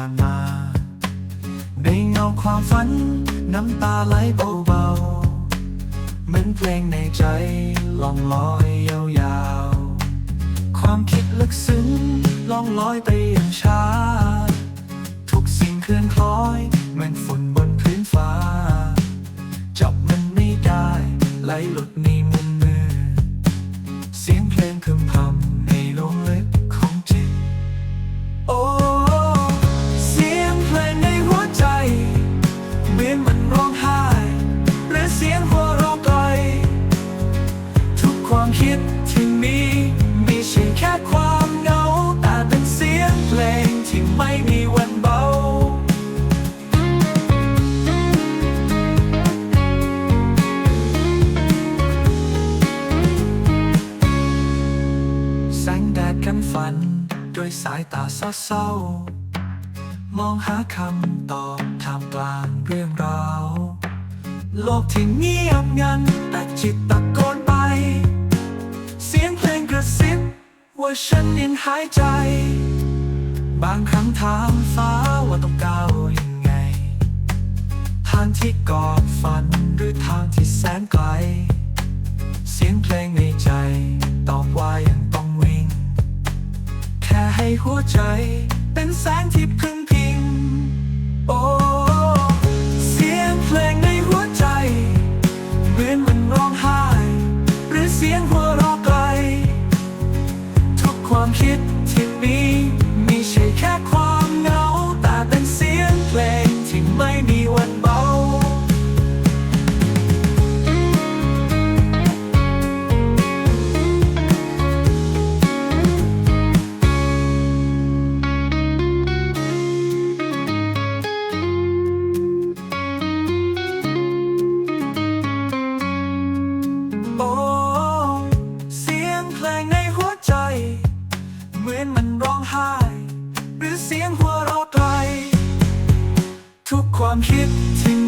านมา ในเงาความฝัน น้ำตาไหลเบาๆ เหมือนเพลงในใจล่องลอยยาวๆ ความคิดลึกซึ้งล่องลอยไปอย่างช้า ทุกสิ่งเคลื่อนคล้อย ดดกันฝัน ด้วยสายตาเศร้า มองหาคำตอบท่ามกลางเรื่องราว โลกที่เงียบงันแต่จิตตะโกนไป เสียงเพลงกระซิบว่าฉันยังหายใจ บางครั้งถามฟ้าว่าต้องก้าวยังไง ทางที่กอดฝันหรือทางที่แสนไกล เสียงเพลงในใจ ใจ เป็นแสงที่พึ่งพิง โอ้เสียงเพลงในหัวใจ เหมือนมันร้องไห้ หรือเสียงหัวเราะไกล ทุกความคิด หรือเสียงหัวเราะไกลทุกความคิดที่